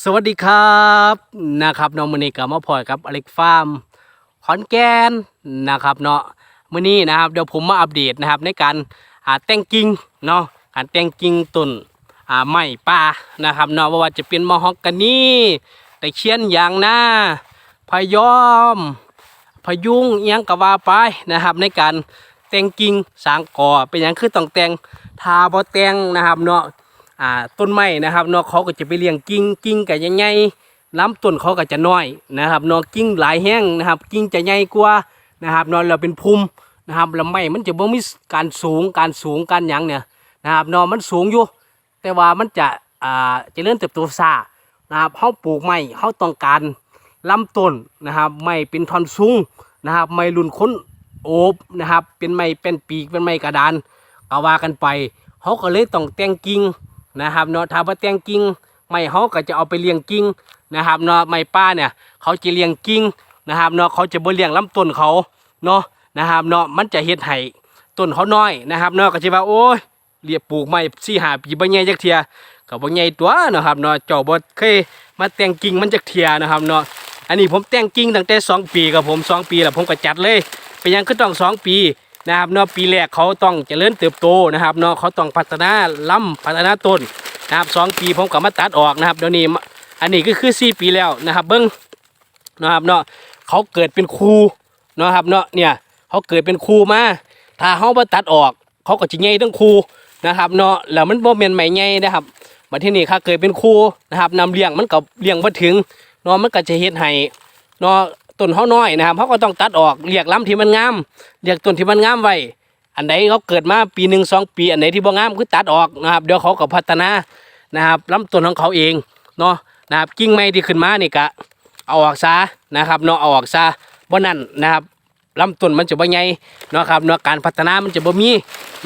สวัสดีครับนะครับน้องมือนี้กับมาพลอยกับอเล็กฟาร์มขอนแก่นนะครับเนาะมือนี้นะครับเดี๋ยวผมมาอัปเดตนะครับในการอ่าแต่งกิ่งเนาะการแต่งกิ่งต้นไม้ป่านะครับเนาะว่าว่าจะเป็นมอฮอกกานีแตะเคียนยางนาพยอม พยุงอิหยังก็ว่าไปนะครับในการแต่งกิ่งสางก่อเป็นอย่างคือต้องแต่งทาบ่แต่งนะครับเนาะ อ่าต้นไม้นะครับนาะเขาก็จะไปเลี้ยงกิ่งกิ่งก็ใหญ่ลำต้นเขาก็จะน้อยนะครับนาะกิ่งหลายแห้งนะครับ กิ่งจะใหญ่กว่านะครับนาะเราเป็นภูมินะครับลำไม้มันจะบ่มีการสูงการสูงการหยังเนี่ยนะครับนาะมันสูงอยู่ แต่ว่ามันจะอ่าเริญเติบโตช้านะครับเฮาปลูกไม้เฮาต้องการลำต้นนะครับไม้เป็นท่อนสูงนะครับไม้รุ่นค้นโอบนะครับเป็นไม้เป็นปีกเป็นไม้กระดานก็ว่ากันไปเขาก็เลยต้องแต่งกิ่ง นะครับเนาะถ้าว่าแตงกิ่งไม้เขาก็จะเอาไปเลี้ยงกิ่งนะครับเนาะไม้ป้าเนี่ยเขาจะเลี้ยงกิ่งนะครับเนาะเขาจะบ่เลี้ยงลำต้นเขาเนาะนะครับเนาะมันจะเฮ็ดให้ต้นเขาน้อยนะครับเนาะก็จะว่าโอ้ยเรียบปลูกไม้สี่หาปีบ่ใหญ่จักเทียก็บ่ใหญ่ตัวนะครับเนาะเจ้าบ่เคยมาแต่งกิ่งมันจักเทียนะครับเนาะอันนี้ผมแต่งกิ่งตั้งแต่สองปีกับผมสองปีแล้วผมก็จัดเลยเป็นยังคือต้องสองปี นะครับเนาะปีแรกเขาต้องเจริญเติบโตนะครับเนาะเขาต้องพัฒนาลำพัฒนาต้นนะครับสองปีผมก็มาตัดออกนะครับเดี๋ยวนี้อันนี้ก็คือสี่ปีแล้วนะครับ เบิ้งนะครับเนาะเขาเกิดเป็นครูนะครับเนาะเนี่ยเขาเกิดเป็นครูมาถ้าเขามาตัดออกเขาก็จะใหญ่ทั้งครูนะครับเนาะแล้วมันบ่แม่นใหม่ใหญ่นะครับมาที่นี่ข้าเกิดเป็นครูนะครับนำเลี้ยงมันก็เลี้ยงบ่ถึงเนาะมันก็จะเฮ็ดให้เนาะ ต้นเขาน้อยนะครับเขาก็ต้องตัดออกเรียกลำที่มันงามเรียกต้นที่มันงามไว้อันใดเขาเกิดมาปีหนึ่งสองปี อันไหนที่บ่งามคือตัดออกนะครับเดี๋ยวเขาก็พัฒนานะครับลำต้นของเขาเองเนาะนะครับกิ่งไม้ที่ขึ้นมานี่ก็เอาออกซะนะครับเนาะเอาออกซะบ่นั่นนะครับลำต้นมันจะบ่ใหญ่เนาะครับเนาะการพัฒนามันจะบ่มี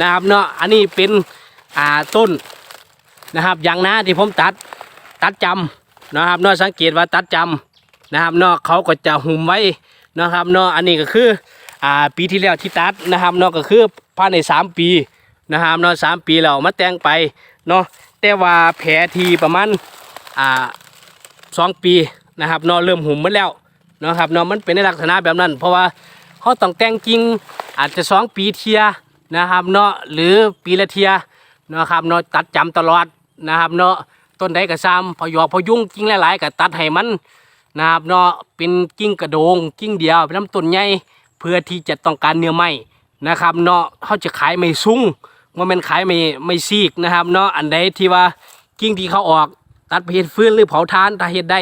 นะครับเนาะอันนี้เป็นอ่าต้นนะครับยางนาที่ผมตัดตัดจำนะครับเนาะสังเกตว่าตัดจำ นะครับเนาะเขาก็จะหุ้มไว้นะครับเนาะอันนี้ก็คืออ่าปีที่แล้วที่ตัดนะครับเนาะก็คือภายในสามปีนะครับเนาะสามปีเรามาแต่งไปเนาะแต่ว่าแผลทีประมาณอ่าสองปีนะครับเนาะเริ่มหุ่มมาแล้วนะครับเนาะมันเป็นในลักษณะแบบนั้น เพราะว่าเขาต้องแต่งจริงอาจจะสองปีเทียนะครับเนาะหรือปีละเทียนะครับเนาะตัดจำตลอดนะครับเนาะต้นใดก็ซ้ำพอยอกพอยุ่งจริงหลายๆก็ตัดให้มัน นะครับเนาะเป็นกิ้งกระโดงกิ้งเดียวเป็นลำต้นใหญ่เพื่อที่จะต้องการเนื้อไม้นะครับเนาะเขาจะขายไม่ซุ้งว่ามันขายไม่ไม่ซีกนะครับเนาะอันใดที่ว่ากิ้งที่เขาออกตัดไปเห็ดฟืนหรือเผาทานถ้าเห็ดได้